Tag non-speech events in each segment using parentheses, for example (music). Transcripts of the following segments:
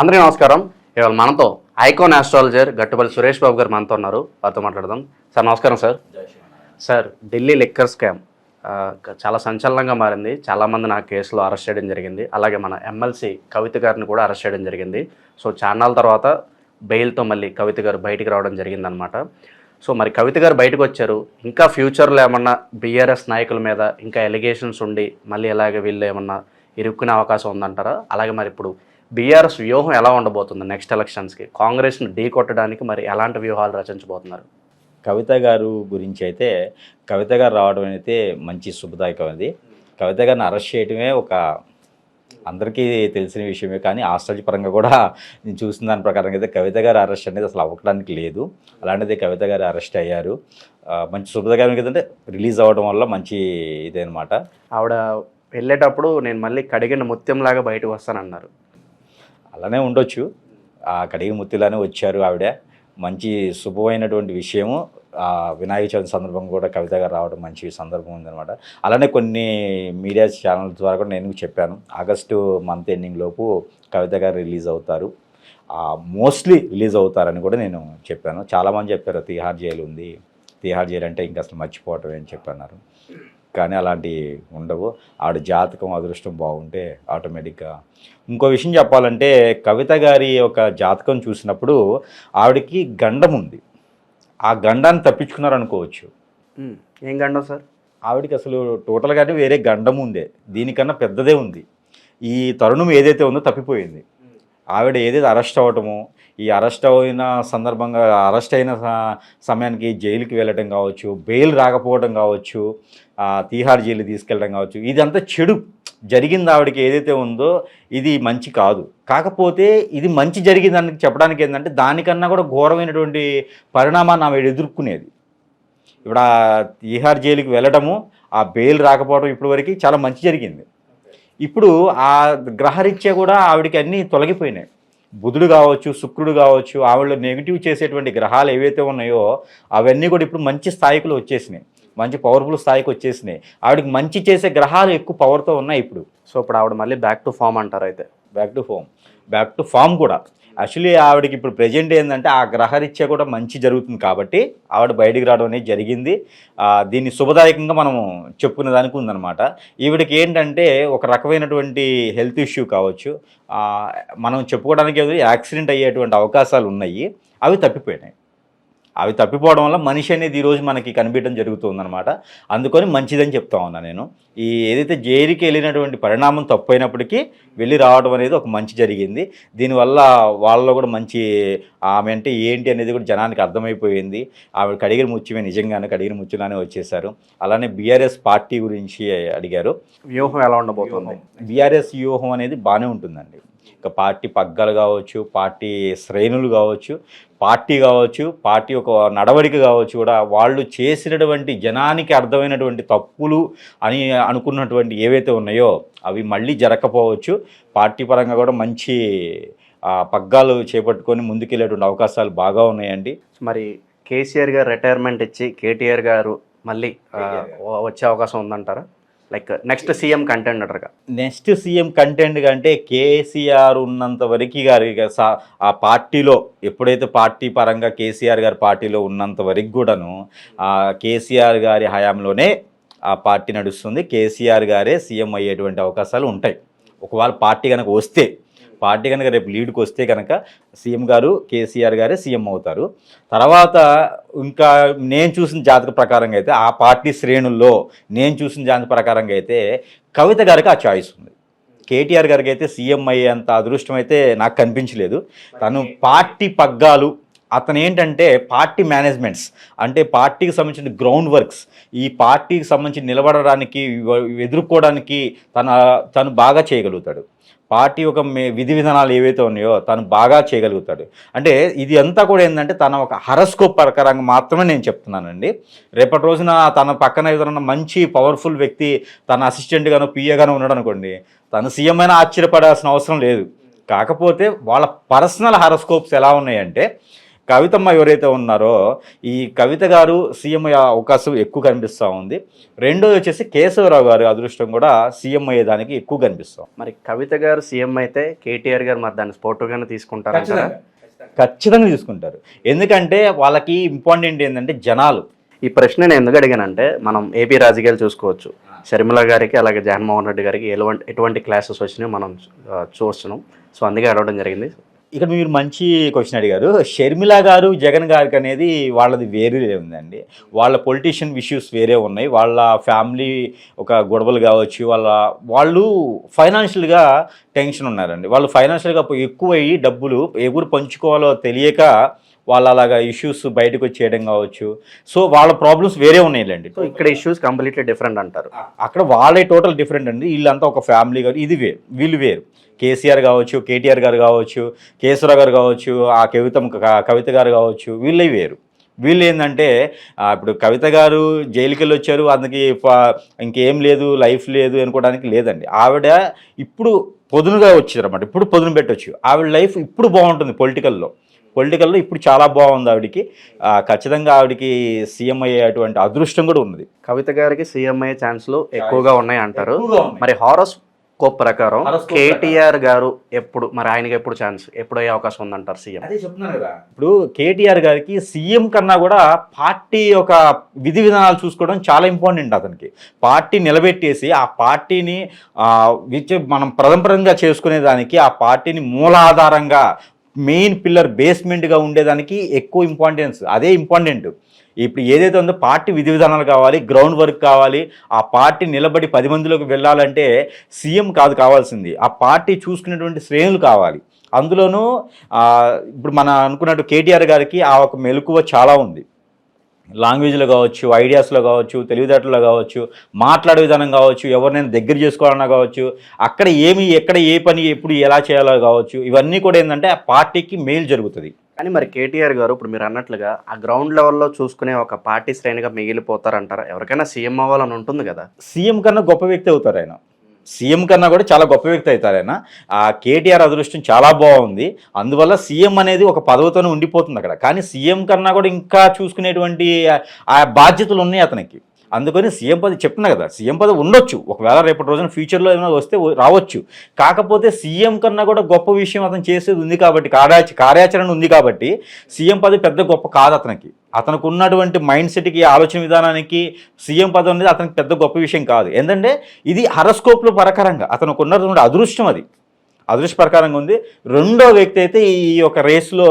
అందరికీ నమస్కారం. ఇవాళ మనతో ఐకాన్ ఆస్ట్రాలజర్ గట్టుపల్లి సురేష్ బాబు గారు మనతో ఉన్నారు. వారితో మాట్లాడదాం. సార్ నమస్కారం sir. Sir Delhi liquor scam చాలా సంచలనంగా మారింది. చాలామంది నా కేసులో అరెస్ట్ చేయడం జరిగింది. అలాగే మన ఎమ్మెల్సీ కవిత గారిని కూడా అరెస్ట్ చేయడం జరిగింది. సో చాన్నాళ్ళ తర్వాత బెయిల్తో మళ్ళీ కవిత గారు బయటికి రావడం జరిగిందనమాట సో మరి కవిత గారు బయటకు వచ్చారు. ఇంకా ఫ్యూచర్లో ఏమన్నా బీఆర్ఎస్ నాయకుల మీద ఇంకా ఎలిగేషన్స్ ఉండి మళ్ళీ ఎలాగ వీళ్ళు ఏమన్నా ఇరుక్కునే అవకాశం ఉందంటారా? అలాగే మరి ఇప్పుడు బీఆర్ఎస్ వ్యూహం ఎలా ఉండబోతుంది నెక్స్ట్ ఎలక్షన్స్కి కాంగ్రెస్ని ఢీ కొట్టడానికి మరి ఎలాంటి వ్యూహాలు రచించబోతున్నారు? కవిత గారు గురించి అయితే కవిత గారు రావడం అయితే మంచి శుభదాయకం అది. కవిత గారిని అరెస్ట్ చేయడమే ఒక అందరికీ తెలిసిన విషయమే కానీ ఆస్ట్రాలజీ పరంగా కూడా నేను చూసిన దాని ప్రకారం అయితే కవిత గారు అరెస్ట్ అనేది అసలు అవ్వడానికి లేదు. అలాంటిది కవిత గారు అరెస్ట్ అయ్యారు. మంచి శుభదాయకం ఏంటంటే రిలీజ్ అవ్వడం వల్ల మంచి ఇదే అనమాట ఆవిడ వెళ్ళేటప్పుడు నేను మళ్ళీ కడిగిన ముత్యంలాగా బయటకు వస్తానన్నారు. అలానే ఉండొచ్చు. ఆ కడిగి ముత్తిలానే వచ్చారు ఆవిడ. మంచి శుభమైనటువంటి విషయము. ఆ వినాయక చవితి సందర్భంగా కూడా కవిత గారు రావడం మంచి సందర్భం ఉందన్నమాట. అలానే కొన్ని మీడియా ఛానల్ ద్వారా కూడా నేను చెప్పాను. ఆగస్టు మంత్ ఎండింగ్ లోపు కవిత గారు రిలీజ్ అవుతారు. మోస్ట్లీ రిలీజ్ అవుతారని కూడా నేను చెప్పాను. చాలామంది చెప్పారు తిహార్ జైలు ఉంది. తిహార్ జైలు అంటే ఇంకా అసలు మర్చిపోవటం అని చెప్పన్నారు. కానీ అలాంటి ఉండవు. ఆవిడ జాతకం అదృష్టం బాగుంటే ఆటోమేటిక్గా. ఇంకో విషయం చెప్పాలంటే కవిత గారి ఒక జాతకం చూసినప్పుడు ఆవిడకి గండం ఉంది. ఆ గండాన్ని తప్పించుకున్నారు అనుకోవచ్చు ఉమ్, ఏం గండం సార్? ఆవిడకి అసలు టోటల్గానే వేరే గండం ఉందే. దీనికన్నా పెద్దదే ఉంది. ఈ తరుణం ఏదైతే ఉందో తప్పిపోయింది. ఆవిడ ఏదైతే అరెస్ట్ అవ్వటము ఈ అరెస్ట్ అయిన సందర్భంగా అరెస్ట్ అయిన సమయానికి జైలుకి వెళ్ళటం కావచ్చు బెయిల్ రాకపోవడం కావచ్చు తీహార్ జైలు తీసుకెళ్ళడం కావచ్చు. ఇదంతా చెడు. జరిగింది ఆవిడకి ఏదైతే ఉందో ఇది మంచి కాదు. కాకపోతే ఇది మంచి జరిగిందని చెప్పడానికి ఏంటంటే దానికన్నా కూడా ఘోరమైనటువంటి పరిణామాన్ని ఆమె ఎదుర్కొనేది. ఇప్పుడు ఆ తీహార్ జైలుకి వెళ్ళడము ఆ బెయిల్ రాకపోవడం ఇప్పటి వరకు చాలా మంచి జరిగింది. ఇప్పుడు ఆ గ్రహరీత్యా కూడా ఆవిడకి అన్నీ తొలగిపోయినాయి. బుధుడు కావచ్చు శుక్రుడు కావచ్చు ఆవిడలో నెగిటివ్ చేసేటువంటి గ్రహాలు ఏవైతే ఉన్నాయో అవన్నీ కూడా ఇప్పుడు మంచి స్థాయికులు వచ్చేసినాయి. మంచి పవర్ఫుల్ స్థాయికి వచ్చేసినాయి. ఆవిడకి మంచి చేసే గ్రహాలు ఎక్కువ పవర్తో ఉన్నాయి ఇప్పుడు. సో ఇప్పుడు ఆవిడ మళ్ళీ బ్యాక్ టు ఫామ్ అంటారు అయితే. Back to form back to form కూడా. యాక్చువల్లీ ఆవిడకి ఇప్పుడు ప్రజెంట్ ఏంటంటే ఆ గ్రహరీత్యా కూడా మంచి జరుగుతుంది కాబట్టి ఆవిడ బయటికి రావడం అనేది జరిగింది. దీన్ని శుభదాయకంగా మనము చెప్పుకునే దానికి ఉందన్నమాట. ఈవిడికి ఏంటంటే ఒక రకమైనటువంటి హెల్త్ ఇష్యూ కావచ్చు. మనం చెప్పుకోవడానికి ఏదో యాక్సిడెంట్ అయ్యేటువంటి అవకాశాలు ఉన్నాయి. అవి తప్పిపోయినాయి. అవి తప్పిపోవడం వల్ల మనిషి అనేది ఈరోజు మనకి కనిపించడం జరుగుతుందన్నమాట. అందుకని మంచిదని చెప్తా ఉన్నా నేను. ఈ ఏదైతే జైలుకి వెళ్ళినటువంటి పరిణామం తప్పైనప్పటికీ వెళ్ళి రావడం అనేది ఒక మంచి జరిగింది. దీనివల్ల వాళ్ళలో కూడా మంచి ఆమె అంటే ఏంటి అనేది కూడా జనానికి అర్థమైపోయింది. ఆవిడ కడిగిన ముత్యమే నిజంగానే కడిగిన ముత్యలానే వచ్చేసారు అలానే బీఆర్ఎస్ పార్టీ గురించి అడిగారు. వ్యూహం ఎలా ఉండబోతుంది? బీఆర్ఎస్ వ్యూహం అనేది బాగానే ఉంటుందండి. ఇక పార్టీ పగ్గాలు కావచ్చు పార్టీ శ్రేణులు కావచ్చు పార్టీ కావచ్చు పార్టీ ఒక నడవడిక కావచ్చు కూడా వాళ్ళు చేసినటువంటి జనానికి అర్థమైనటువంటి తప్పులు అని అనుకున్నటువంటి ఏవైతే ఉన్నాయో అవి మళ్ళీ జరగకపోవచ్చు. పార్టీ పరంగా కూడా మంచి పగ్గాలు చేపట్టుకొని ముందుకెళ్ళేటువంటి అవకాశాలు బాగా ఉన్నాయండి. మరి కేసీఆర్ గారు రిటైర్మెంట్ ఇచ్చి కేటీఆర్ గారు మళ్ళీ వచ్చే అవకాశం ఉందంటారా? లైక్ నెక్స్ట్ సీఎం కంటెండర్గా నెక్స్ట్ సీఎం కంటెంట్ కంటే కేసీఆర్ ఉన్నంత వరకు గారు ఇక సా- ఆ పార్టీలో ఎప్పుడైతే పార్టీ పరంగా కేసీఆర్ గారి పార్టీలో ఉన్నంత వరకు కూడాను ఆ కేసీఆర్ గారి హయాంలోనే ఆ పార్టీ నడుస్తుంది. కేసీఆర్ గారే సీఎం అయ్యేటువంటి అవకాశాలు ఉంటాయి. ఒకవేళ పార్టీ కనుక వస్తే పార్టీ కనుక రేపు లీడ్కి వస్తే కనుక సీఎం గారు కేసీఆర్ గారే సీఎం అవుతారు. తర్వాత ఇంకా నేను చూసిన జాతక ప్రకారంగా అయితే ఆ పార్టీ శ్రేణుల్లో నేను చూసిన జాతక ప్రకారంగా అయితే కవిత గారికి ఆ చాయిస్ ఉంది. కేటీఆర్ గారికి అయితే సీఎం అయ్యేంత అదృష్టం అయితే నాకు కనిపించలేదు. తను పార్టీ పగ్గాలు అతను ఏంటంటే పార్టీ మేనేజ్మెంట్స్ అంటే పార్టీకి సంబంధించిన గ్రౌండ్ వర్క్స్ ఈ పార్టీకి సంబంధించి నిలబడడానికి ఎదుర్కోవడానికి తన తను బాగా చేయగలుగుతాడు. పార్టీ యొక్క మే- విధి విధానాలు ఏవైతే ఉన్నాయో తను బాగా చేయగలుగుతాడు. అంటే ఇది అంతా కూడా ఏంటంటే తన ఒక హరస్కోప్ ప్రకారంగా మాత్రమే నేను చెప్తున్నానండి. రేపటి రోజున తన పక్కన ఏదైనా మంచి పవర్ఫుల్ వ్యక్తి తన అసిస్టెంట్గానో పిఏగానో ఉన్నాడు అనుకోండి తను సీఎం అయినా ఆశ్చర్యపడాల్సిన అవసరం లేదు. కాకపోతే వాళ్ళ పర్సనల్ హరస్కోప్స్ ఎలా ఉన్నాయంటే కవితమ్మ ఎవరైతే ఉన్నారో ఈ కవిత గారు సీఎం అయ్యే అవకాశం ఎక్కువ కనిపిస్తూ ఉంది. రెండోది వచ్చేసి కేశవరావు గారి అదృష్టం కూడా సీఎం అయ్యేదానికి ఎక్కువ కనిపిస్తాం మరి కవిత గారు సీఎం అయితే కేటీఆర్ గారు మరి దాన్ని స్పోర్టివ్గానే తీసుకుంటారంటారా? ఖచ్చితంగా. తీసుకుంటారు. ఎందుకంటే వాళ్ళకి ఇంపార్టెంట్ ఏంటంటే జనాలు. ఈ ప్రశ్న నేను ఎందుకు అడిగానంటే మనం ఏపీ రాజకీయాలు చూసుకోవచ్చు. షర్మిల గారికి అలాగే జగన్మోహన్ రెడ్డి గారికి ఎటువంటి ఎటువంటి క్లాసెస్ వచ్చినాయో మనం చూస్తున్నాం. సో అందుకే అడగడం జరిగింది. ఇక్కడ మీరు మంచి క్వశ్చన్ అడిగారు. షర్మిల గారు జగన్ గారికి అనేది వాళ్ళది వేరే ఉందండి. వాళ్ళ పొలిటీషియన్ ఇష్యూస్ వేరే ఉన్నాయి. వాళ్ళ ఫ్యామిలీ ఒక గొడవలు కావచ్చు వాళ్ళ వాళ్ళు ఫైనాన్షియల్గా టెన్షన్ ఉన్నారండి. వాళ్ళు ఫైనాన్షియల్గా ఎక్కువ అయ్యి డబ్బులు ఎవరు పంచుకోవాలో తెలియక వాళ్ళు అలాగా ఇష్యూస్ బయటకు వచ్చేయడం కావచ్చు. సో వాళ్ళ ప్రాబ్లమ్స్ వేరే ఉన్నాయిలేండి. సో ఇక్కడ ఇష్యూస్ కంప్లీట్లీ డిఫరెంట్ అంటారు. అక్కడ వాళ్ళే టోటల్ డిఫరెంట్ అండి. వీళ్ళంతా ఒక ఫ్యామిలీ గారు. ఇది వేరు వీళ్ళు వేరు. కేసీఆర్ కావచ్చు కేటీఆర్ గారు కావచ్చు కేశవరావు గారు కావచ్చు ఆ కవిత కవిత గారు కావచ్చు వీళ్ళే వేరు. వీళ్ళు ఏంటంటే ఇప్పుడు కవిత గారు జైలుకి వెళ్ళి వచ్చారు అందుకే ఇంకేం లేదు లైఫ్ లేదు అనుకోవడానికి లేదండి. ఆవిడ ఇప్పుడు పొదునుగా వచ్చారన్నమాట ఇప్పుడు పొదును పెట్టొచ్చు. ఆవిడ లైఫ్ ఇప్పుడు బాగుంటుంది పొలిటికల్లో. పొలిటికల్లో ఇప్పుడు చాలా బాగుంది ఆవిడకి. ఖచ్చితంగా ఆవిడకి సీఎం అయ్యేటువంటి అదృష్టం కూడా ఉన్నది. కవిత గారికి సీఎం అయ్యే ఛాన్స్లు ఎక్కువగా ఉన్నాయి. అంటారు. మరి హారస్ కోప్ ప్రకారం కేటీఆర్ గారు ఎప్పుడు మరి ఆయనకి ఎప్పుడు ఛాన్స్ ఎప్పుడు అయ్యే అవకాశం ఉందంటారు సీఎం? అదే చెప్తున్నాను కదా. ఇప్పుడు కేటీఆర్ గారికి సీఎం కన్నా కూడా పార్టీ ఒక విధి విధానాలు చూసుకోవడం చాలా ఇంపార్టెంట్ అతనికి. పార్టీ నిలబెట్టేసి ఆ పార్టీని మనం ప్రథమపరంగా చేసుకునే దానికి ఆ పార్టీని మూలాధారంగా మెయిన్ పిల్లర్ బేస్మెంట్గా ఉండేదానికి ఎక్కువ ఇంపార్టెన్స్ అదే ఇంపార్టెంట్ ఇప్పుడు ఏదైతే ఉందో పార్టీ విధి విధానాలు కావాలి గ్రౌండ్ వర్క్ కావాలి ఆ పార్టీ నిలబడి పది మందిలోకి వెళ్ళాలంటే సీఎం కాదు కావాల్సింది. ఆ పార్టీ చూసుకునేటువంటి శ్రేణులు కావాలి. అందులోనూ ఇప్పుడు మన అనుకున్నట్టు కేటీఆర్ గారికి ఆ ఒక మెలకువ చాలా ఉంది. లాంగ్వేజ్లో కావచ్చు ఐడియాస్లో కావచ్చు తెలివితేటలో కావచ్చు మాట్లాడే విధానం కావచ్చు ఎవరినైనా దగ్గర చేసుకోవాలన్నా కావచ్చు అక్కడ ఏమి ఎక్కడ ఏ పని ఎప్పుడు ఎలా చేయాలో కావచ్చు ఇవన్నీ కూడా ఏంటంటే ఆ పార్టీకి మేలు జరుగుతుంది. కానీ మరి కేటీఆర్ గారు ఇప్పుడు మీరు అన్నట్లుగా ఆ గ్రౌండ్ లెవెల్లో చూసుకునే ఒక పార్టీ శ్రేణిగా మిగిలిపోతారంటారా? ఎవరికైనా సీఎం అవ్వాలని ఉంటుంది కదా? సీఎం కన్నా గొప్ప వ్యక్తి అవుతారు ఆయన. సీఎం కన్నా కూడా చాలా గొప్ప వ్యక్తి అవుతారు ఆయన. ఆ కేటీఆర్ అదృష్టం చాలా బాగుంది. అందువల్ల సీఎం అనేది ఒక పదవితోనే ఉండిపోతుంది అక్కడ. కానీ సీఎం కన్నా కూడా ఇంకా చూసుకునేటువంటి ఆ- ఆ బాధ్యతలు ఉన్నాయి అతనికి. అందుకని సీఎం పదవి చెప్తున్నా కదా సీఎం పదవి ఉండొచ్చు. ఒకవేళ రేపటి రోజున ఫ్యూచర్లో ఏమైనా వస్తే రావచ్చు. కాకపోతే సీఎం కన్నా కూడా గొప్ప విషయం అతను చేసేది ఉంది కాబట్టి కార్యాచ కార్యాచరణ ఉంది కాబట్టి సీఎం పదవి పెద్ద గొప్ప కాదు అతనికి. అతనికి ఉన్నటువంటి మైండ్ సెట్కి ఆలోచన విధానానికి సీఎం పదవి అనేది అతనికి పెద్ద గొప్ప విషయం కాదు. ఏంటంటే ఇది హరస్కోప్లో ప్రకారంగా అతనికి ఉన్నటువంటి అదృష్టం అది. అదృష్ట ప్రకారంగా ఉంది. రెండో వ్యక్తి అయితే ఈ యొక్క రేసులో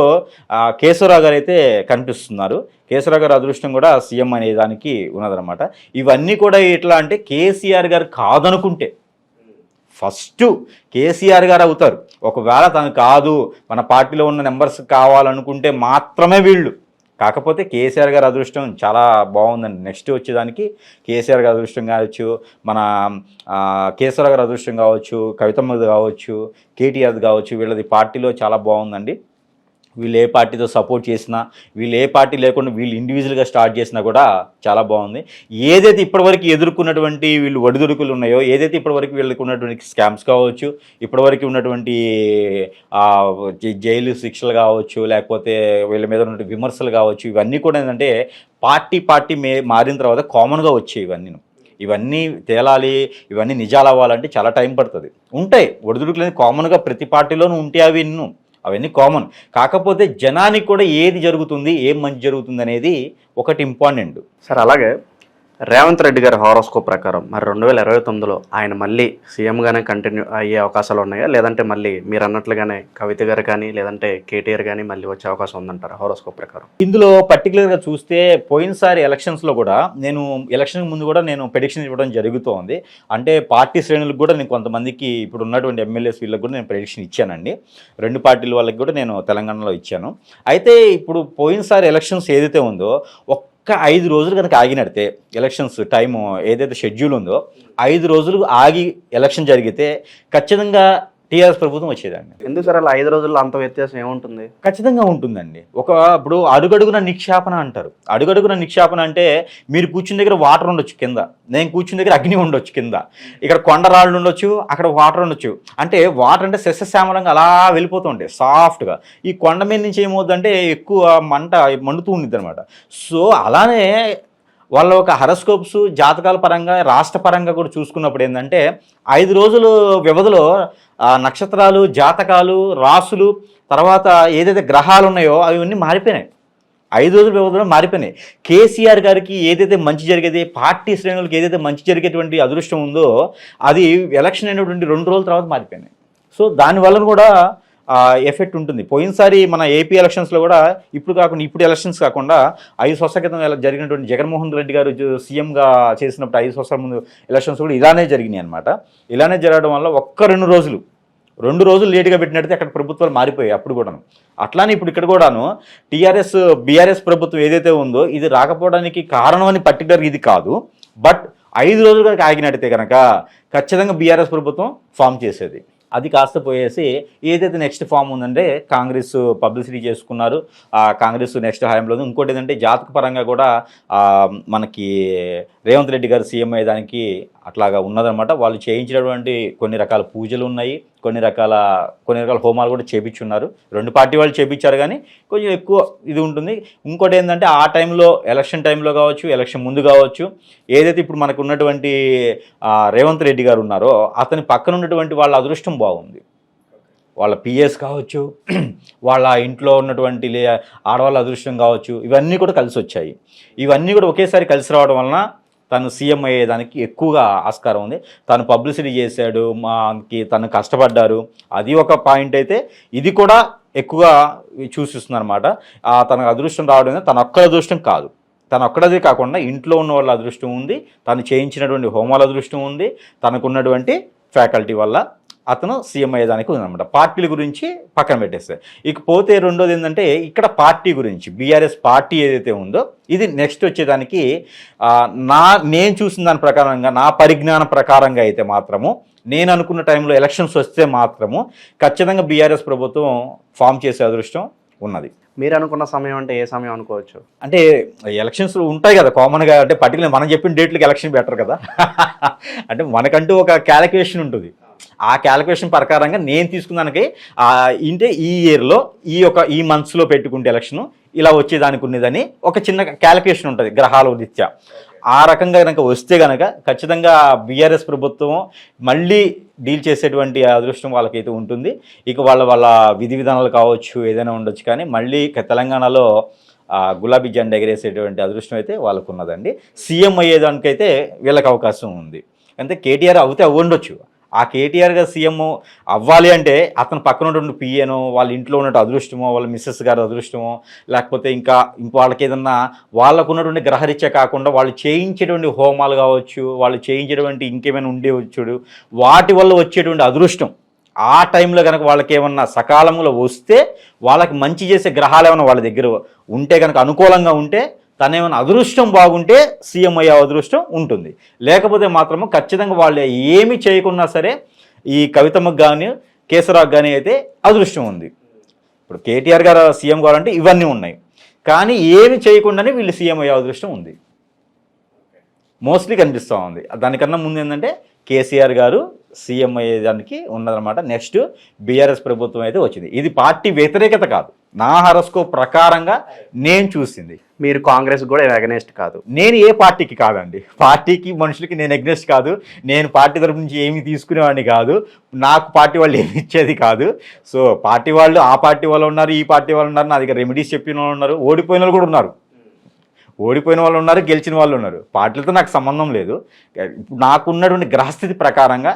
కేశవరావు గారు అయితే కనిపిస్తున్నారు. కేశవరావు గారు అదృష్టం కూడా సీఎం అనే దానికి ఉన్నదనమాట ఇవన్నీ కూడా ఎట్లా అంటే కేసీఆర్ గారు కాదనుకుంటే. ఫస్ట్ కేసీఆర్ గారు అవుతారు. ఒకవేళ తను కాదు మన పార్టీలో ఉన్న నెంబర్స్ కావాలనుకుంటే మాత్రమే వీళ్ళు. కాకపోతే కేసీఆర్ గారి అదృష్టం చాలా బాగుందండి. నెక్స్ట్ వచ్చేదానికి కేసీఆర్ గారి అదృష్టం కావచ్చు మన కేసీఆర్ గారి అదృష్టం కావచ్చు కవితమ్మది కావచ్చు కేటీఆర్ కావచ్చు వీళ్ళది పార్టీలో చాలా బాగుందండి. వీళ్ళు ఏ పార్టీతో సపోర్ట్ చేసినా వీళ్ళు ఏ పార్టీ లేకుండా వీళ్ళు ఇండివిజువల్గా స్టార్ట్ చేసినా కూడా చాలా బాగుంది. ఏదైతే ఇప్పటివరకు ఎదుర్కొన్నటువంటి వీళ్ళు ఒడిదుడుకులు ఉన్నాయో ఏదైతే ఇప్పటివరకు వీళ్ళకి ఉన్నటువంటి స్కామ్స్ కావచ్చు ఇప్పటివరకు ఉన్నటువంటి జైలు శిక్షలు కావచ్చు లేకపోతే వీళ్ళ మీద ఉన్నటువంటి విమర్శలు కావచ్చు ఇవన్నీ కూడా ఏంటంటే పార్టీ పార్టీ మే మారిన తర్వాత కామన్గా వచ్చాయి ఇవన్నీ. ఇవన్నీ తేలాలి ఇవన్నీ నిజాలు అవ్వాలంటే చాలా టైం పడుతుంది. ఉంటాయి. ఒడిదుడుకులు అనేది కామన్గా ప్రతి పార్టీలోనూ ఉంటాయి అవి ఎన్నో. అవన్నీ కామన్. కాకపోతే జనానికి కూడా ఏది జరుగుతుంది ఏం మంచి జరుగుతుంది అనేది ఒకటి ఇంపార్టెంట్. సార్ అలాగే రేవంత్ రెడ్డి గారి హారోస్కోప్ ప్రకారం మరి రెండు వేల ఇరవై తొమ్మిదిలో ఆయన మళ్ళీ సీఎంగానే కంటిన్యూ అయ్యే అవకాశాలు ఉన్నాయా? లేదంటే మళ్ళీ మీరు అన్నట్లుగానే కవిత గారు కానీ లేదంటే కేటీఆర్ కానీ మళ్ళీ వచ్చే అవకాశం ఉందంటారు హారోస్కోప్ ప్రకారం? ఇందులో పర్టికులర్గా చూస్తే పోయినసారి ఎలక్షన్స్లో కూడా నేను ఎలక్షన్ ముందు కూడా నేను ప్రెడిక్షన్ ఇవ్వడం జరుగుతోంది. అంటే పార్టీ శ్రేణులకు కూడా నేను కొంతమందికి ఇప్పుడు ఉన్నటువంటి ఎమ్మెల్యేస్ వీళ్ళకి కూడా నేను ప్రెడిక్షన్ ఇచ్చానండి. రెండు పార్టీల వాళ్ళకి కూడా నేను తెలంగాణలో ఇచ్చాను. అయితే ఇప్పుడు పోయినసారి ఎలక్షన్స్ ఏదైతే ఉందో ఒక్క ఐదు రోజులు కనుక ఆగినడితే ఎలక్షన్స్ టైము ఏదైతే షెడ్యూల్ ఉందో ఐదు రోజులు ఆగి ఎలక్షన్ జరిగితే ఖచ్చితంగా టీఆర్ఎస్ ప్రభుత్వం వచ్చేదండి. ఎందుకు సార్ అలా ఐదు రోజుల్లో అంత వ్యత్యాసం ఏముంటుంది? ఖచ్చితంగా ఉంటుందండి. ఒక ఇప్పుడు అడుగడుగున నిక్షేపణ అంటారు. అడుగడుగున నిక్షేపణ అంటే మీరు కూర్చున్న దగ్గర వాటర్ ఉండొచ్చు కింద. నేను కూర్చున్న దగ్గర అగ్ని ఉండొచ్చు కింద. ఇక్కడ కొండరాళ్ళు ఉండొచ్చు అక్కడ వాటర్ ఉండొచ్చు. అంటే వాటర్ అంటే సస్యశ్యామలంగా అలా వెళ్ళిపోతూ ఉంటాయి సాఫ్ట్గా. ఈ కొండ మీద నుంచి ఏమవుతుందంటే ఎక్కువ మంట మండుతూ ఉండిద్ది అనమాట సో అలానే వాళ్ళ ఒక హరస్కోప్స్ జాతకాల పరంగా రాష్ట్ర పరంగా కూడా చూసుకున్నప్పుడు ఏంటంటే ఐదు రోజులు వ్యవధిలో నక్షత్రాలు జాతకాలు రాసులు తర్వాత ఏదైతే గ్రహాలు ఉన్నాయో అవన్నీ మారిపోయినాయి. ఐదు రోజుల వ్యవధిలో మారిపోయినాయి. కేసీఆర్ గారికి ఏదైతే మంచి జరిగేది పార్టీ శ్రేణులకు ఏదైతే మంచి జరిగేటువంటి అదృష్టం ఉందో అది ఎలక్షన్ అయినటువంటి రెండు రోజుల తర్వాత మారిపోయినాయి. సో దానివల్ల కూడా ఎఫెక్ట్ ఉంటుంది. పోయినసారి మన ఏపీ ఎలక్షన్స్లో కూడా ఇప్పుడు కాకుండా ఇప్పుడు ఎలక్షన్స్ కాకుండా ఐదు సంవత్సరాల క్రితం జరిగినటువంటి జగన్మోహన్ రెడ్డి గారు సీఎంగా చేసినప్పుడు ఐదు సంవత్సరాల ముందు ఎలక్షన్స్ కూడా ఇలానే జరిగినాయి అనమాట ఇలానే జరగడం వల్ల ఒక్క రెండు రోజులు రెండు రోజులు లేటుగా పెట్టినట్టు అక్కడ ప్రభుత్వాలు మారిపోయాయి అప్పుడు కూడాను. అట్లానే ఇప్పుడు ఇక్కడ కూడాను టీఆర్ఎస్ బీఆర్ఎస్ ప్రభుత్వం ఏదైతే ఉందో ఇది రాకపోవడానికి కారణం అని పర్టికులర్ ఇది కాదు. బట్ ఐదు రోజులు కనుక ఆగినట్టయితే కనుక ఖచ్చితంగా బీఆర్ఎస్ ప్రభుత్వం ఫామ్ చేసేది. అది కాస్త పోయేసి ఏదైతే నెక్స్ట్ ఫామ్ ఉందంటే కాంగ్రెస్ పబ్లిసిటీ చేసుకున్నారు ఆ కాంగ్రెస్ నెక్స్ట్ హయాంలో ఇంకోటి ఏంటంటే జాతక పరంగా కూడా మనకి రేవంత్ రెడ్డి గారు సీఎం అయ్యేదానికి అట్లాగా ఉన్నదన్నమాట. వాళ్ళు చేయించినటువంటి కొన్ని రకాల పూజలు ఉన్నాయి. కొన్ని రకాల కొన్ని రకాల హోమాలు కూడా చేపించున్నారు. రెండు పార్టీ వాళ్ళు చేపించారు కానీ కొంచెం ఎక్కువ ఇది ఉంటుంది. ఇంకోటి ఏంటంటే ఆ టైంలో ఎలక్షన్ టైంలో కావచ్చు ఎలక్షన్ ముందు కావచ్చు ఏదైతే ఇప్పుడు మనకు ఉన్నటువంటి రేవంత్ రెడ్డి గారు ఉన్నారో అతని పక్కన ఉన్నటువంటి వాళ్ళ అదృష్టం బాగుంది. వాళ్ళ పిఎస్ కావచ్చు (clears throat) వాళ్ళ ఇంట్లో ఉన్నటువంటి లే ఆడవాళ్ళ అదృష్టం కావచ్చు ఇవన్నీ కూడా కలిసి వచ్చాయి ఇవన్నీ కూడా ఒకేసారి కలిసి రావడం వలన తను సీఎం అయ్యేదానికి ఎక్కువగా ఆస్కారం ఉంది. తను పబ్లిసిటీ చేశాడు మాకి తను కష్టపడ్డారు. అది ఒక పాయింట్ అయితే ఇది కూడా ఎక్కువగా చూసిస్తుంది అనమాట తనకు అదృష్టం రావడం తన ఒక్క అదృష్టం కాదు. తన ఒక్కడదే కాకుండా ఇంట్లో ఉన్న వాళ్ళ అదృష్టం ఉంది. తను చేయించినటువంటి హోమాల అదృష్టం ఉంది. తనకున్నటువంటి ఫ్యాకల్టీ వల్ల అతను సీఎం అయ్యేదానికి ఉందన్నమాట. పార్టీల గురించి పక్కన పెట్టేస్తే. ఇకపోతే రెండోది ఏంటంటే ఇక్కడ పార్టీ గురించి బీఆర్ఎస్ పార్టీ ఏదైతే ఉందో ఇది నెక్స్ట్ వచ్చేదానికి నా నేను చూసిన దాని ప్రకారంగా నా పరిజ్ఞానం ప్రకారంగా అయితే మాత్రము నేను అనుకున్న టైంలో ఎలక్షన్స్ వస్తే మాత్రము ఖచ్చితంగా బీఆర్ఎస్ ప్రభుత్వం ఫామ్ చేసే అదృష్టం ఉన్నది. మీరు అనుకున్న సమయం అంటే ఏ సమయం అనుకోవచ్చు? అంటే ఎలక్షన్స్ ఉంటాయి కదా కామన్గా అంటే పర్టికులర్ మనం చెప్పిన డేట్లకి ఎలక్షన్ బెటర్ కదా. (laughs) అంటే మనకంటూ ఒక క్యాలిక్యులేషన్ ఉంటుంది. ఆ క్యాలిక్యులేషన్ ప్రకారంగా నేను తీసుకున్నానికి ఇంటే ఈ ఇయర్లో ఈ ఒక ఈ మంత్స్లో పెట్టుకుంటే ఎలక్షన్ ఇలా వచ్చేదానికి ఉన్నదని ఒక చిన్న క్యాలిక్యులేషన్ ఉంటుంది గ్రహాల రీత్యా ఆ రకంగా కనుక వస్తే కనుక ఖచ్చితంగా బీఆర్ఎస్ ప్రభుత్వం మళ్ళీ డీల్ చేసేటువంటి అదృష్టం వాళ్ళకైతే ఉంటుంది. ఇక వాళ్ళ వాళ్ళ విధి విధానాలు కావచ్చు ఏదైనా ఉండొచ్చు కానీ మళ్ళీ తెలంగాణలో గులాబీ జెండా ఎగరేసేటువంటి అదృష్టం అయితే వాళ్ళకు ఉన్నదండి సీఎం అయ్యేదానికైతే వీళ్ళకి అవకాశం ఉంది. అంటే కేటీఆర్ అవుతే అవ్వండొచ్చు ఆ కేటీఆర్ గారు సీఎం అవ్వాలి అంటే అతను పక్కన ఉన్నటువంటి పిఏనో వాళ్ళ ఇంట్లో ఉన్నట్టు అదృష్టమో వాళ్ళ మిస్సెస్ గారి అదృష్టమో లేకపోతే ఇంకా ఇంకో వాళ్ళకి ఏదన్నా వాళ్ళకు ఉన్నటువంటి గ్రహరీత్య కాకుండా వాళ్ళు చేయించేటువంటి హోమాలు కావచ్చు వాళ్ళు చేయించేటువంటి ఇంకేమైనా ఉండేవచ్చు వాటి వల్ల వచ్చేటువంటి అదృష్టం. ఆ టైంలో కనుక వాళ్ళకి ఏమన్నా సకాలంలో వస్తే వాళ్ళకి మంచి చేసే గ్రహాలు ఏమైనా వాళ్ళ దగ్గర ఉంటే కనుక అనుకూలంగా ఉంటే తన ఏమైనా అదృష్టం బాగుంటే సీఎం అయ్యే అదృష్టం ఉంటుంది. లేకపోతే మాత్రము ఖచ్చితంగా వాళ్ళు ఏమి చేయకున్నా సరే ఈ కవితమ్మకు కానీ కేసరాకు కానీ అయితే అదృష్టం ఉంది. ఇప్పుడు కేటీఆర్ గారు సీఎం కావాలంటే ఇవన్నీ ఉన్నాయి. కానీ ఏమి చేయకుండానే వీళ్ళు సీఎం అయ్యే అదృష్టం ఉంది. మోస్ట్లీ కనిపిస్తూ ఉంది. దానికన్నా ముందు ఏంటంటే కేసీఆర్ గారు సీఎం అయ్యేదానికి ఉన్నదన్నమాట. నెక్స్ట్ బీఆర్ఎస్ ప్రభుత్వం అయితే వచ్చింది. ఇది పార్టీ వ్యతిరేకత కాదు. నా హరస్కో ప్రకారంగా నేను చూసింది. మీరు కాంగ్రెస్ కూడా అగనేస్ట్ కాదు. నేను ఏ పార్టీకి కాదండి. పార్టీకి మనుషులకి నేను ఎగ్నెస్ట్ కాదు. నేను పార్టీ తరపు నుంచి ఏమి తీసుకునేవాడిని కాదు. నాకు పార్టీ వాళ్ళు ఏమి ఇచ్చేది కాదు. సో పార్టీ వాళ్ళు ఆ పార్టీ వాళ్ళు ఉన్నారు ఈ పార్టీ వాళ్ళు ఉన్నారు. నా దగ్గర రెమెడీస్ చెప్పిన వాళ్ళు ఉన్నారు. ఓడిపోయిన వాళ్ళు కూడా ఉన్నారు. ఓడిపోయిన వాళ్ళు ఉన్నారు గెలిచిన వాళ్ళు ఉన్నారు. పార్టీలతో నాకు సంబంధం లేదు. ఇప్పుడు నాకున్నటువంటి గ్రహస్థితి ప్రకారంగా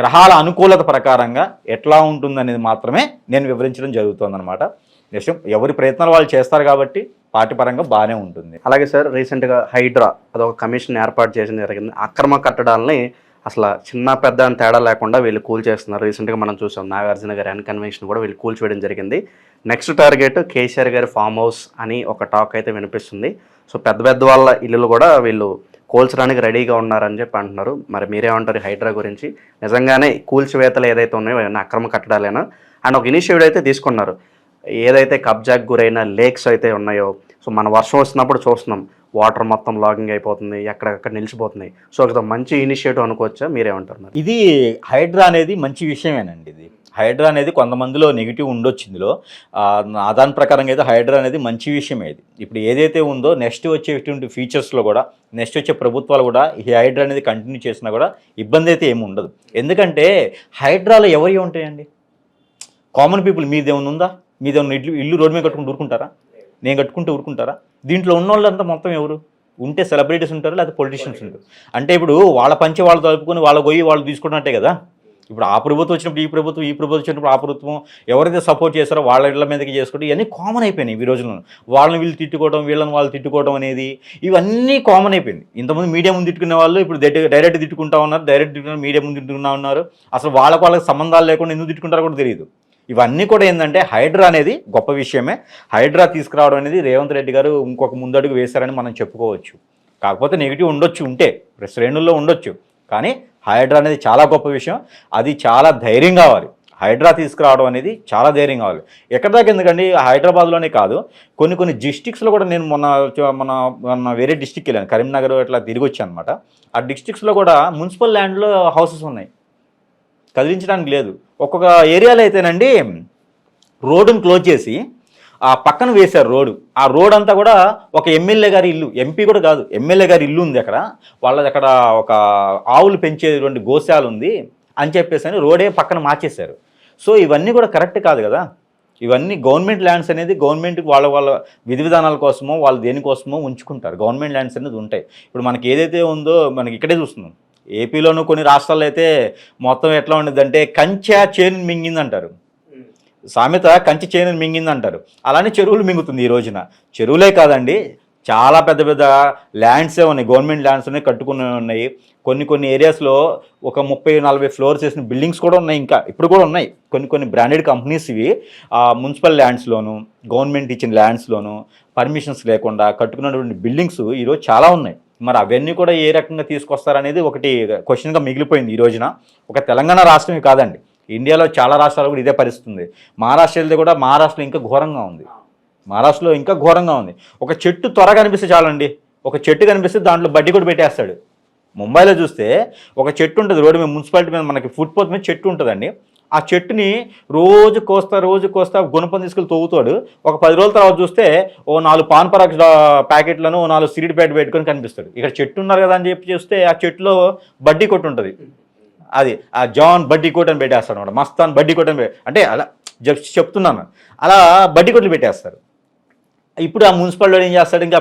గ్రహాల అనుకూలత ప్రకారంగా ఎట్లా ఉంటుందనేది మాత్రమే నేను వివరించడం జరుగుతుందన్నమాట. నిజం ఎవరి ప్రయత్నాలు వాళ్ళు చేస్తారు కాబట్టి పార్టీ పరంగా బాగానే ఉంటుంది. అలాగే సార్ రీసెంట్గా హైడ్రా అదొక కమిషన్ ఏర్పాటు చేసిన జరిగింది. అక్రమ కట్టడాలని అసలు చిన్న పెద్ద అని తేడా లేకుండా వీళ్ళు కూల్ చేస్తున్నారు. రీసెంట్గా మనం చూసాం నాగార్జున గారి అన్ కన్వెన్షన్ కూడా వీళ్ళు కూల్చివేయడం జరిగింది. నెక్స్ట్ టార్గెట్ కేసీఆర్ గారి ఫామ్ హౌస్ అని ఒక టాక్ అయితే వినిపిస్తుంది. సో పెద్ద పెద్ద వాళ్ళ ఇల్లులు కూడా వీళ్ళు కూల్చడానికి రెడీగా ఉన్నారని చెప్పి అంటున్నారు. మరి మీరేమంటారు హైడ్రా గురించి? నిజంగానే కూల్చివేతలు ఏదైతే ఉన్నాయో ఏమైనా అక్రమ కట్టడాలేనా? అండ్ ఒక ఇనిషియేటివ్ అయితే తీసుకున్నారు. ఏదైతే కబ్జాకు గురైన లేక్స్ అయితే ఉన్నాయో సో మన వర్షం వస్తున్నప్పుడు చూస్తున్నాం. వాటర్ మొత్తం లాగింగ్ అయిపోతుంది ఎక్కడెక్కడ నిలిచిపోతున్నాయి. సో ఒక మంచి ఇనిషియేటివ్ అనుకోవచ్చా? మీరేమంటారు ఇది హైడ్రా అనేది మంచి విషయమేనండి ఇది. హైడ్రా అనేది కొంతమందిలో నెగిటివ్ ఉండొచ్చు ఇందులో. నా దాని ప్రకారంగా అయితే హైడ్రా అనేది మంచి విషయమే ఇది. ఇప్పుడు ఏదైతే ఉందో నెక్స్ట్ వచ్చేటువంటి ఫీచర్స్లో కూడా నెక్స్ట్ వచ్చే ప్రభుత్వాలు కూడా ఈ హైడ్రా అనేది కంటిన్యూ చేసినా కూడా ఇబ్బంది అయితే ఏమి ఉండదు. ఎందుకంటే హైడ్రాలో ఎవరి ఉంటాయండి? కామన్ పీపుల్ మీదేమన్నా ఉందా? మీదేమన్నా ఇల్లు ఇల్లు రోడ్డు మీద కట్టుకుంటూ ఊరుకుంటారా? నేను కట్టుకుంటూ ఊరుకుంటారా? దీంట్లో ఉన్న వాళ్ళంతా మొత్తం ఎవరు? ఉంటే సెలబ్రిటీస్ ఉంటారు? లేకపోతే పొలిటీషియన్స్ ఉంటారు? అంటే ఇప్పుడు వాళ్ళ పంచి వాళ్ళు తలుపుకొని వాళ్ళ పోయి వాళ్ళు తీసుకున్నట్టే కదా? ఇప్పుడు ఆ ప్రభుత్వం వచ్చినప్పుడు ఈ ప్రభుత్వం ఈ ప్రభుత్వం వచ్చినప్పుడు ఆ ప్రభుత్వం ఎవరైతే సపోర్ట్ చేస్తారో వాళ్ళ ఇళ్ళ మీదకి చేసుకోవడం ఇవన్నీ కామన్ అయిపోయినాయి ఈ రోజుల్లో. వాళ్ళని వీళ్ళు తిట్టుకోవడం వీళ్ళని వాళ్ళు తిట్టుకోవడం అనేది ఇవన్నీ కామన్ అయిపోయింది. ఇంతకుముందు మీడియా ముందు తిట్టుకునే వాళ్ళు ఇప్పుడు డైరెక్ట్ తిట్టుకుంటా ఉన్నారు డైరెక్ట్ తిట్టుకున్న మీడియా ముందు తిట్టుకుంటా ఉన్నారు. అసలు వాళ్ళకి వాళ్ళకి సంబంధాలు లేకుండా ఎందుకు తిట్టుకుంటారో కూడా తెలియదు. ఇవన్నీ కూడా ఏంటంటే హైడ్రా అనేది గొప్ప విషయమే. హైడ్రా తీసుకురావడం అనేది రేవంత్ రెడ్డి గారు ఇంకొక ముందడుగు వేశారని మనం చెప్పుకోవచ్చు. కాకపోతే నెగిటివ్ ఉండొచ్చు ఉంటే. శ్రేణుల్లో ఉండొచ్చు. కానీ హైడ్రా అనేది చాలా గొప్ప విషయం. అది చాలా ధైర్యం కావాలి. హైడ్రా తీసుకురావడం అనేది చాలా ధైర్యం కావాలి. ఎక్కడ దాకా ఎందుకండి? హైదరాబాద్లోనే కాదు. కొన్ని కొన్ని డిస్టిక్స్లో కూడా నేను మొన్న మన మొన్న వేరే డిస్టిక్ వెళ్ళాను. కరీంనగర్ అట్లా తిరిగి వచ్చాను అనమాట ఆ డిస్టిక్స్లో కూడా మున్సిపల్ ల్యాండ్లో హౌసెస్ ఉన్నాయి. కదిలించడానికి లేదు. ఒక్కొక్క ఏరియాలో అయితేనండి రోడ్డును క్లోజ్ చేసి ఆ పక్కన వేశారు రోడ్డు. ఆ రోడ్ అంతా కూడా ఒక ఎమ్మెల్యే గారి ఇల్లు. ఎంపీ కూడా కాదు ఎమ్మెల్యే గారి ఇల్లు ఉంది అక్కడ. వాళ్ళది అక్కడ ఒక ఆవులు పెంచేటువంటి గోశాల ఉంది అని చెప్పేసి అని రోడే పక్కన మార్చేశారు. సో ఇవన్నీ కూడా కరెక్ట్ కాదు కదా. ఇవన్నీ గవర్నమెంట్ ల్యాండ్స్ అనేది గవర్నమెంట్కి వాళ్ళ వాళ్ళ విధి విధానాల కోసమో వాళ్ళు దేనికోసమో ఉంచుకుంటారు. గవర్నమెంట్ ల్యాండ్స్ అనేది ఉంటాయి. ఇప్పుడు మనకి ఏదైతే ఉందో మనకి ఇక్కడే చూస్తున్నాం. ఏపీలోనూ కొన్ని రాష్ట్రాల్లో అయితే మొత్తం ఎట్లా ఉండదంటే కంచె చేను మింగింది అంటారు సామెత కంచి చేను మింగింది అంటారు అలానే చెరువులు మింగుతుంది ఈ రోజున. చెరువులే కాదండి చాలా పెద్ద పెద్ద ల్యాండ్సే ఉన్నాయి. గవర్నమెంట్ ల్యాండ్స్ ఉన్నాయి కట్టుకుని ఉన్నాయి. కొన్ని కొన్ని ఏరియాస్లో ఒక ముప్పై నలభై ఫ్లోర్స్ వేసిన బిల్డింగ్స్ కూడా ఉన్నాయి ఇంకా. ఇప్పుడు కూడా ఉన్నాయి. కొన్ని కొన్ని బ్రాండెడ్ కంపెనీస్ ఇవి ఆ, మున్సిపల్ ల్యాండ్స్లోను గవర్నమెంట్ ఇచ్చిన ల్యాండ్స్లోను పర్మిషన్స్ లేకుండా కట్టుకున్నటువంటి బిల్డింగ్స్ ఈరోజు చాలా ఉన్నాయి. మరి అవన్నీ కూడా ఏ రకంగా తీసుకొస్తారనేది ఒకటి క్వశ్చన్గా మిగిలిపోయింది ఈ రోజున. ఒక తెలంగాణ రాష్ట్రమే కాదండి. ఇండియాలో చాలా రాష్ట్రాలు కూడా ఇదే పరిస్థితుంది. మహారాష్ట్ర మహారాష్ట్రలో కూడా మహారాష్ట్రలో ఇంకా ఘోరంగా ఉంది. మహారాష్ట్రలో ఇంకా ఘోరంగా ఉంది. ఒక చెట్టు త్వర కనిపిస్తే చాలండి. ఒక చెట్టు కనిపిస్తే దాంట్లో బడ్డీ కూడా పెట్టేస్తాడు. ముంబైలో చూస్తే ఒక చెట్టు ఉంటుంది రోడ్డు మీద మున్సిపాలిటీ మీద మనకి ఫుట్పాత్ మీద చెట్టు ఉంటుందండి. ఆ చెట్టుని రోజు కోస్తా రోజు కోస్తా గుణపం తీసుకెళ్ళి తవ్వుతాడు. ఒక పది రోజుల తర్వాత చూస్తే ఓ నాలుగు పాన్ పరాక్స్ ప్యాకెట్లను ఓ నాలుగు సిరిడి ప్యాకెట్ పెట్టుకొని కనిపిస్తాడు. ఇక్కడ చెట్టు ఉన్నారు కదా అని చెప్పి చూస్తే ఆ చెట్టులో బడ్డీ కొట్టు ఉంటుంది అది ఆ జాన్ బడ్డీ కోట్ అని పెట్టేస్తాడు అనమాట. మస్తాన్ బడ్డీ కోట్ అని అంటే అలా జస్ట్ చెప్తున్నాను అలా బడ్డీ కోట్లు పెట్టేస్తారు. ఇప్పుడు ఆ మున్సిపాలిటీ ఏం చేస్తాడు? ఇంకా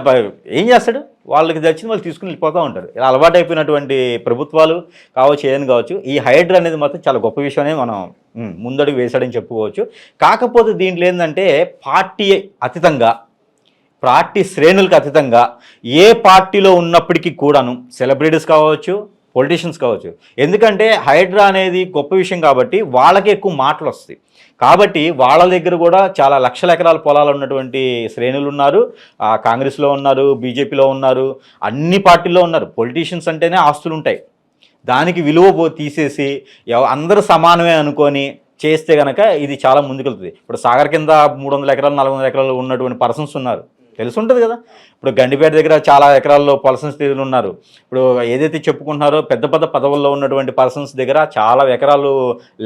ఏం చేస్తాడు? వాళ్ళకి తెచ్చింది వాళ్ళు తీసుకుని వెళ్ళిపోతూ ఉంటారు. ఇలా అలవాటు అయిపోయినటువంటి ప్రభుత్వాలు కావచ్చు ఏదైనా కావచ్చు ఈ హైడ్ర అనేది మాత్రం చాలా గొప్ప విషయమే మనం ముందడుగు వేశాడని చెప్పుకోవచ్చు. కాకపోతే దీంట్లో ఏంటంటే పార్టీ అతీతంగా పార్టీ శ్రేణులకు అతీతంగా ఏ పార్టీలో ఉన్నప్పటికీ కూడాను సెలబ్రిటీస్ కావచ్చు పొలిటీషియన్స్ కావచ్చు. ఎందుకంటే హైడ్రా అనేది గొప్ప విషయం కాబట్టి వాళ్ళకి ఎక్కువ మాటలు వస్తాయి. కాబట్టి వాళ్ళ దగ్గర కూడా చాలా లక్షల ఎకరాల పొలాలు ఉన్నటువంటి శ్రేణులు ఉన్నారు. కాంగ్రెస్లో ఉన్నారు బీజేపీలో ఉన్నారు అన్ని పార్టీల్లో ఉన్నారు. పొలిటీషియన్స్ అంటేనే ఆస్తులు ఉంటాయి. దానికి విలువ తీసేసి అందరూ సమానమే అనుకొని చేస్తే కనుక ఇది చాలా ముందుకెళ్తుంది. ఇప్పుడు సాగర్ కింద మూడు వందల ఎకరాలు నాలుగు వందల ఎకరాలు ఉన్నటువంటి పర్సన్స్ ఉన్నారు. తెలిసి ఉంటుంది కదా. ఇప్పుడు గండిపేట దగ్గర చాలా ఎకరాల్లో పర్సన్స్ దగ్గర ఉన్నారు. ఇప్పుడు ఏదైతే చెప్పుకుంటున్నారో పెద్ద పెద్ద పదవుల్లో ఉన్నటువంటి పర్సన్స్ దగ్గర చాలా ఎకరాలు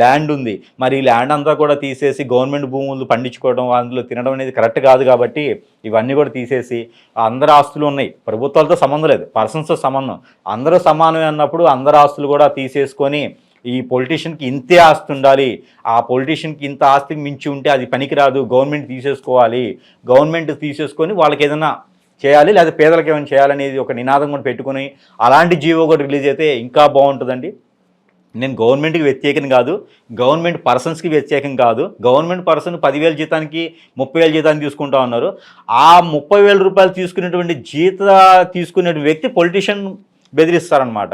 ల్యాండ్ ఉంది. మరి ఈ ల్యాండ్ అంతా కూడా తీసేసి గవర్నమెంట్ భూములు పండించుకోవడం అందులో తినడం అనేది కరెక్ట్ కాదు కాబట్టి ఇవన్నీ కూడా తీసేసి అందరి ఆస్తులు ఉన్నాయి. ప్రభుత్వాలతో సంబంధం లేదు. పర్సన్స్తో సంబంధం. అందరూ సమానమే అన్నప్పుడు అందరి ఆస్తులు కూడా తీసేసుకొని ఈ పొలిటీషియన్కి ఇంతే ఆస్తి ఉండాలి. ఆ పొలిటీషియన్కి ఇంత ఆస్తికి మించి ఉంటే అది పనికిరాదు. గవర్నమెంట్ తీసేసుకోవాలి. గవర్నమెంట్ తీసేసుకొని వాళ్ళకి ఏదైనా చేయాలి లేదా పేదలకు ఏమైనా చేయాలనేది ఒక నినాదం కూడా పెట్టుకుని అలాంటి జీవో కూడా రిలీజ్ అయితే ఇంకా బాగుంటుందండి. నేను గవర్నమెంట్కి వ్యతిరేకం కాదు. గవర్నమెంట్ పర్సన్స్కి వ్యతిరేకం కాదు. గవర్నమెంట్ పర్సన్ పదివేల జీతానికి ముప్పై వేల జీతానికి తీసుకుంటా ఉన్నారు. ఆ ముప్పై వేల రూపాయలు తీసుకునేటువంటి జీత తీసుకునే వ్యక్తి పొలిటీషియన్ బెదిరిస్తారనమాట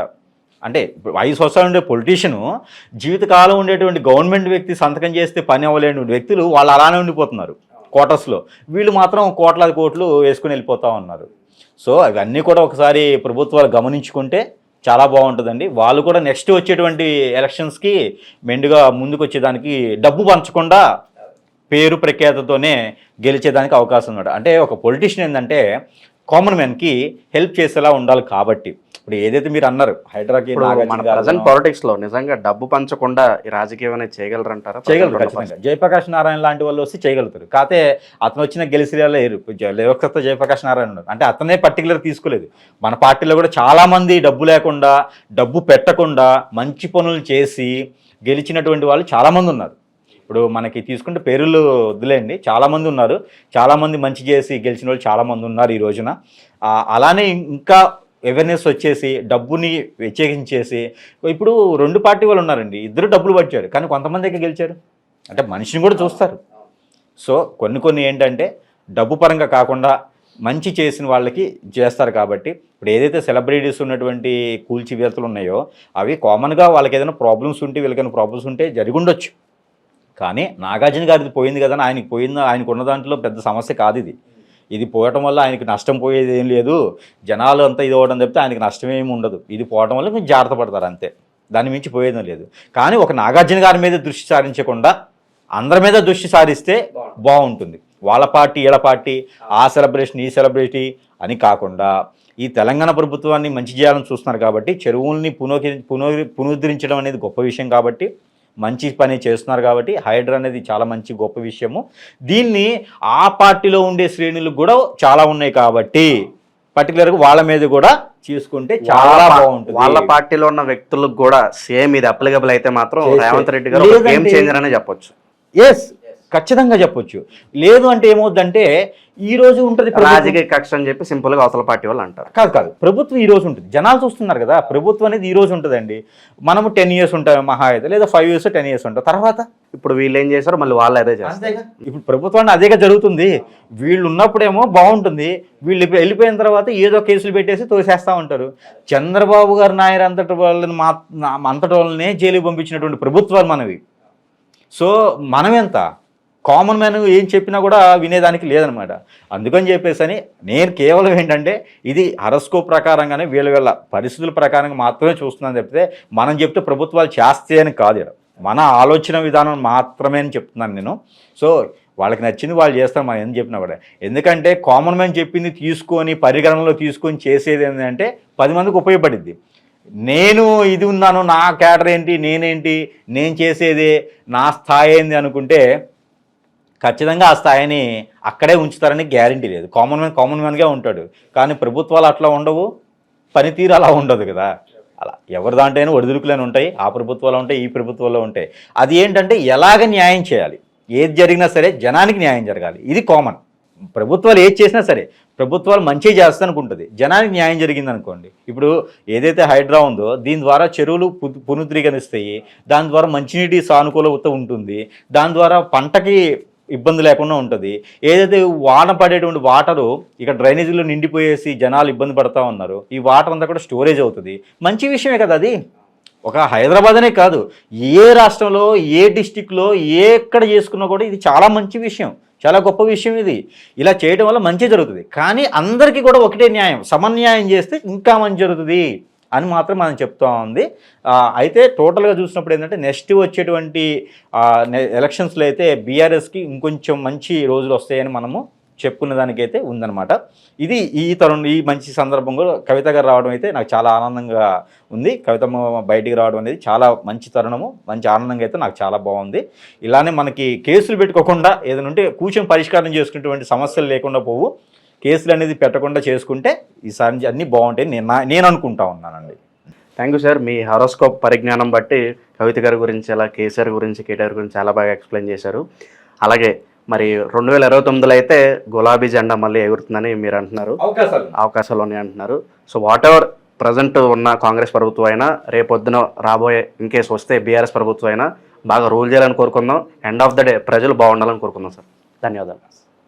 అంటే ఐదు సంవత్సరాలు ఉండే పొలిటీషియను జీవితకాలం ఉండేటువంటి గవర్నమెంట్ వ్యక్తి సంతకం చేస్తే పని అవ్వలేని వ్యక్తులు వాళ్ళు అలానే ఉండిపోతున్నారు క్వార్టర్స్లో వీళ్ళు మాత్రం కోట్లాది కోట్లు వేసుకుని వెళ్ళిపోతూ ఉన్నారు. సో అవన్నీ కూడా ఒకసారి ప్రభుత్వాలు గమనించుకుంటే చాలా బాగుంటుందండి. వాళ్ళు కూడా నెక్స్ట్ వచ్చేటువంటి ఎలక్షన్స్కి మెండుగా ముందుకు వచ్చేదానికి డబ్బు పంచకుండా పేరు ప్రఖ్యాతతోనే గెలిచేదానికి అవకాశం ఉన్నాడు అంటే ఒక పొలిటీషియన్ ఏంటంటే కామన్ మ్యాన్కి హెల్ప్ చేసేలా ఉండాలి కాబట్టి. ఇప్పుడు ఏదైతే మీరు అన్నారు హైడ్రాకి మన ప్రజెంట్ పాలిటిక్స్లో నిజంగా డబ్బు పంచకుండా ఈ రాజకీయం అనేది చేయగలరంటారా? చేయగలరు ఖచ్చితంగా. జయప్రకాష్ నారాయణ లాంటి వాళ్ళు వస్తే చేయగలుగుతారు. కాకపోతే అతను వచ్చిన గెలిసిలా లేరు. లేవకత జయప్రకాష్ నారాయణ ఉన్నారు అంటే అతనే పర్టికులర్ తీసుకోలేదు. మన పార్టీలో కూడా చాలా మంది డబ్బు లేకుండా డబ్బు పెట్టకుండా మంచి పనులు చేసి గెలిచినటువంటి వాళ్ళు చాలా మంది ఉన్నారు. ఇప్పుడు మనకి తీసుకుంటే పేర్లు వదిలేండి చాలా మంది ఉన్నారు. చాలా మంది మంచి చేసి గెలిచిన వాళ్ళు చాలా మంది ఉన్నారు ఈ రోజున. అలానే ఇంకా అవేర్నెస్ వచ్చేసి డబ్బుని వ్యతిరేకించేసి ఇప్పుడు రెండు పార్టీ వాళ్ళు ఉన్నారండి ఇద్దరు డబ్బులు పట్టారు కానీ కొంతమంది దగ్గర గెలిచారు? అంటే మనిషిని కూడా చూస్తారు. సో కొన్ని కొన్ని ఏంటంటే డబ్బు పరంగా కాకుండా మంచి చేసిన వాళ్ళకి చేస్తారు కాబట్టి ఇప్పుడు ఏదైతే సెలబ్రిటీస్ ఉన్నటువంటి కూల్చివేతలు ఉన్నాయో అవి కామన్గా వాళ్ళకి ఏదైనా ప్రాబ్లమ్స్ ఉంటే వీళ్ళకైనా ప్రాబ్లమ్స్ ఉంటే జరిగి ఉండొచ్చు. కానీ నాగార్జున గారిది పోయింది కదా ఆయనకి పోయింది ఆయనకు ఉన్న దాంట్లో పెద్ద సమస్య కాదు ఇది. ఇది పోవటం వల్ల ఆయనకి నష్టం పోయేది ఏం లేదు. జనాలు అంతా ఇది అవ్వడం చెప్తే ఆయనకి నష్టం ఏమి ఉండదు. ఇది పోవటం వల్ల కొంచెం జాగ్రత్త పడతారు అంతే. దాని మించి పోయేదేం లేదు. కానీ ఒక నాగార్జున గారి మీద దృష్టి సారించకుండా అందరి మీద దృష్టి సారిస్తే బాగుంటుంది. వాళ్ళ పార్టీ వీళ్ళ పార్టీ ఆ సెలబ్రేషన్ ఈ సెలబ్రిటీ అని కాకుండా ఈ తెలంగాణ ప్రభుత్వాన్ని మంచి చేయాలని చూస్తున్నారు కాబట్టి చెరువుల్ని పునః పునః పునరుద్ధరించడం అనేది గొప్ప విషయం కాబట్టి మంచి పని చేస్తున్నారు కాబట్టి హైడ్రా అనేది చాలా మంచి గొప్ప విషయము. దీన్ని ఆ పార్టీలో ఉండే శ్రేణులు కూడా చాలా ఉన్నాయి కాబట్టి పర్టికులర్గా వాళ్ళ మీద కూడా చేసుకుంటే చాలా బాగుంటుంది. వాళ్ళ పార్టీలో ఉన్న వ్యక్తులకు కూడా సేమ్ ఇది అప్లికబుల్ అయితే మాత్రం రేవంత్ రెడ్డి గారు గేమ్ చేంజర్ అనే చెప్పొచ్చు. ఎస్ ఖచ్చితంగా చెప్పొచ్చు. లేదు అంటే ఏమవుద్దంటే ఈ రోజు ఉంటుంది. రాజకీయ కక్ష అని చెప్పి సింపుల్గా అవతల పార్టీ వాళ్ళు అంటారు. కాదు కాదు. ప్రభుత్వం ఈ రోజు ఉంటుంది. జనాలు చూస్తున్నారు కదా ప్రభుత్వం అనేది ఈ రోజు ఉంటుందండి. మనము టెన్ ఇయర్స్ ఉంటాం మహా అయితే లేదా ఫైవ్ ఇయర్స్ టెన్ ఇయర్స్ ఉంటాం. తర్వాత? ఇప్పుడు వీళ్ళు ఏం చేశారు మళ్ళీ వాళ్ళు అదే చేస్తారు. ఇప్పుడు ప్రభుత్వాన్ని అదేగా జరుగుతుంది. వీళ్ళు ఉన్నప్పుడేమో బాగుంటుంది. వీళ్ళు వెళ్ళిపోయిన తర్వాత ఏదో కేసులు పెట్టేసి తోసేస్తా ఉంటారు. చంద్రబాబు గారు నాయర్ అంతటి వాళ్ళని మా అంతటి వాళ్ళనే జైలుకి పంపించినటువంటి ప్రభుత్వాలు మనవి. సో మనం ఎంత కామన్ మ్యాన్ ఏం చెప్పినా కూడా వినేదానికి లేదనమాట. అందుకని చెప్పేసి అని నేను కేవలం ఏంటంటే ఇది హరస్కో ప్రకారంగానే వీళ్ళ వీళ్ళ పరిస్థితుల ప్రకారంగా మాత్రమే చూస్తున్నాను చెప్తే మనం చెప్తే ప్రభుత్వాలు చేస్తే అని కాదు మన ఆలోచన విధానం మాత్రమే అని చెప్తున్నాను నేను. సో వాళ్ళకి నచ్చింది వాళ్ళు చేస్తారు మనం ఏం చెప్పినా కూడా. ఎందుకంటే కామన్ మ్యాన్ చెప్పింది తీసుకొని పరిగణనలో తీసుకొని చేసేది ఏంటంటే పది మందికి ఉపయోగపడింది నేను ఇది ఉన్నాను నా క్యాడర్ ఏంటి నేనేంటి నేను చేసేదే నా స్థాయి ఏంది అనుకుంటే ఖచ్చితంగా ఆ స్థాయిని అక్కడే ఉంచుతారని గ్యారంటీ లేదు. కామన్ మ్యాన్ కామన్ మ్యాన్గా ఉంటాడు. కానీ ప్రభుత్వాలు అట్లా ఉండవు. పనితీరు అలా ఉండదు కదా. అలా ఎవరి దాంట్లోనే ఒడిదుడుకులని ఉంటాయి. ఆ ప్రభుత్వాలు ఉంటాయి ఈ ప్రభుత్వాల్లో ఉంటాయి. అది ఏంటంటే ఎలాగ న్యాయం చేయాలి? ఏది జరిగినా సరే జనానికి న్యాయం జరగాలి. ఇది కామన్. ప్రభుత్వాలు ఏది చేసినా సరే ప్రభుత్వాలు మంచి చేస్తా అనుకుంటుంది జనానికి న్యాయం జరిగింది అనుకోండి ఇప్పుడు ఏదైతే హైడ్రా ఉందో దీని ద్వారా చెరువులు పునరుద్రీకరిస్తాయి దాని ద్వారా మంచినీటి సానుకూలత ఉంటుంది. దాని ద్వారా పంటకి ఇబ్బంది లేకుండా ఉంటుంది. ఏదైతే వాన పడేటువంటి వాటరు ఇక డ్రైనేజీలో నిండిపోయేసి జనాలు ఇబ్బంది పడతా ఉన్నారు ఈ వాటర్ అంతా కూడా స్టోరేజ్ అవుతుంది. మంచి విషయమే కదా అది? ఒక హైదరాబాద్ అనే కాదు. ఏ రాష్ట్రంలో ఏ డిస్టిక్లో ఏ ఎక్కడ చేసుకున్నా కూడా ఇది చాలా మంచి విషయం. చాలా గొప్ప విషయం ఇది. ఇలా చేయడం వల్ల మంచి జరుగుతుంది. కానీ అందరికీ కూడా ఒకటే న్యాయం. సమన్యాయం చేస్తే ఇంకా మంచి జరుగుతుంది. అని మాత్రం మనం చెప్తా ఉంది. అయితే టోటల్గా చూసినప్పుడు ఏంటంటే నెక్స్ట్ వచ్చేటువంటి నె- ఎలక్షన్స్లో అయితే బీఆర్ఎస్కి ఇంకొంచెం మంచి రోజులు వస్తాయని మనము చెప్పుకునే దానికైతే ఉందన్నమాట. ఇది ఈ తరుణం ఈ మంచి సందర్భంలో కవిత గారు రావడం అయితే నాకు చాలా ఆనందంగా ఉంది. కవితమ్మ బయటికి రావడం అనేది చాలా మంచి తరుణము మంచి ఆనందంగా అయితే నాకు చాలా బాగుంది. ఇలానే మనకి కేసులు పెట్టుకోకుండా ఏదైనా ఉంటే కూర్చొని పరిష్కారం చేసుకునేటువంటి సమస్యలు లేకుండా పోవు. కేసులు అనేది పెట్టకుండా చేసుకుంటే ఈసారి నుంచి అన్నీ బాగుంటాయి నేను నా- నేను అనుకుంటా ఉన్నానండి. Thank you sir. Me horoscope పరిజ్ఞానం బట్టి కవిత గారి గురించి అలా కేసీఆర్ గురించి కేటీఆర్ గురించి చాలా బాగా ఎక్స్ప్లెయిన్ చేశారు. అలాగే మరి రెండు వేల ఇరవై తొమ్మిదిలో అయితే గులాబీ జెండా మళ్ళీ ఎగురుతుందని మీరు అంటున్నారు. అవకాశాలు అవకాశాలు ఉన్నాయి అంటున్నారు. సో వాట్ ఎవర్ ప్రజెంట్ ఉన్న కాంగ్రెస్ ప్రభుత్వం అయినా రేపొద్దున రాబోయే ఇన్ కేసు వస్తే బీఆర్ఎస్ ప్రభుత్వం అయినా బాగా రూల్ చేయాలని కోరుకుందాం. ఎండ్ ఆఫ్ ద డే ప్రజలు బాగుండాలని కోరుకుందాం సార్. ధన్యవాదాలు.